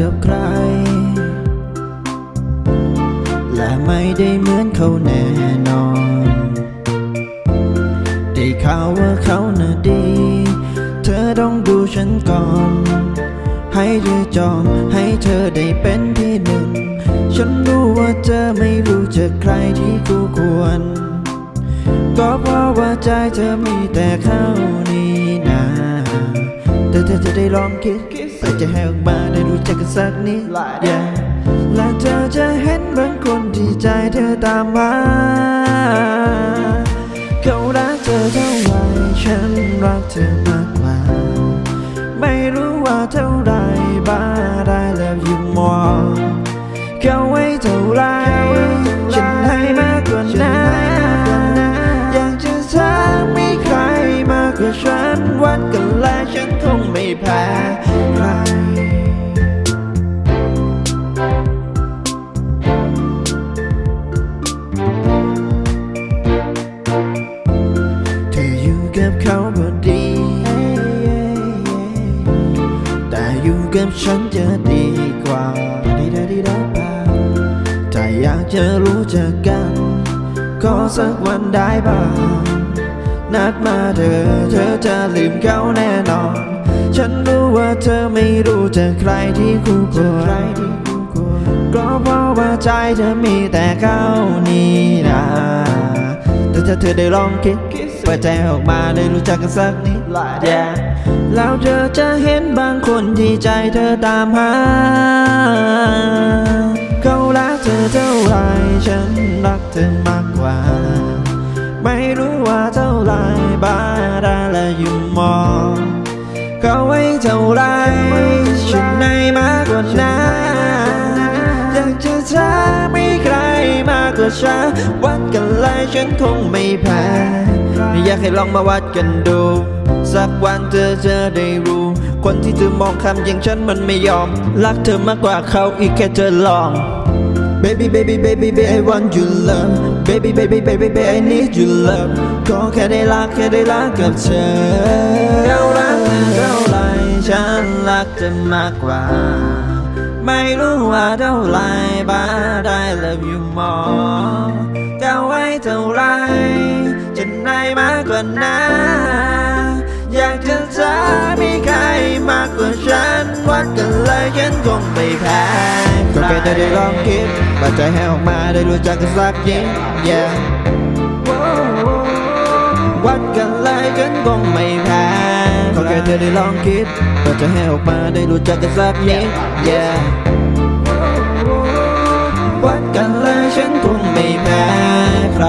กับใคร และไม่ได้เหมือนเขาแน่นอน ได้ข่าวว่าเขาน่ะดี เธอต้องดูฉันก่อน ให้เธอจองให้เธอได้เป็นที่หนึ่ง ฉันรู้ว่าเธอไม่รู้จักใครที่คู่ควร ก็เพราะว่าใจเธอมีแต่เขา แต่เธอจะได้ลองคิดไปจะให้ออกมาได้รู้จักกันสักนิด yeah และเธอจะเห็นบางคนที่ใจเธอตามมาเขารักเธอเท่าไหรฉันรักเธอมากกว่าไม่รู้ว่าเท่าไรบ้าได้ love you more เขาให้เท่าไหรฉันให้มา ว่าฉันวัดกันแล้วฉันคงไม่แพ้ใครเธออยู่กับเขาพอดี แต่อยู่กับฉันจะดีกว่าดีดดีดาบาถ้าอยากจะรู้จักกัน ขอสักวันได้บ้าง นัดมาเธอ เธอจะลืมเขาแน่นอน ฉันรู้ว่าเธอไม่รู้จักใครที่คู่ควรก็เพราะว่าใจเธอมีแต่เขานี่นะแต่ถ้าเธอได้ลองคิดเปิดใจออกมาได้รู้จักกันสักนิด yeah แล้วเธอจะเห็นบางคนที่ใจเธอตามหาเขารักเธอเท่าไรฉันรักเธอมากกว่า ไม่รู้ว่าเท่า มากกว่าฉันวัดกันเลยฉันคงไม่แพ้อยากให้ลองมาวัดกันดู สักวันเธอจะได้รู้ คนที่เธอมองคำอย่างฉันมันไม่ยอม รักเธอมากกว่าเขาอีกแค่เธอลอง Baby baby baby baby I want you love Baby baby baby baby I need you love ขอแค่ได้รักแค่ได้รักกับเธอเขารักเธอเท่าไรฉันรักเธอมากกว่า ไม่รู้ว่าเท่าไรบ้าได้ love you more จะไว้เท่าไร จะได้มากกว่านั้นอยากจะถามมีใครมากกว่าฉัน วัดกันเลยฉันคงไม่แพ้ก็แค่จะได้ลองคิดว่าใจให้ออกมาได้รู้จักกันสักนิด yeah วัดกันเลยฉันคงไม่แพ้ก็แค่เธอได้ลองคิดว่าจะให้ออกมาได้รู้จักกันสักนิด yeah ฉันคงไม่แพ้ใคร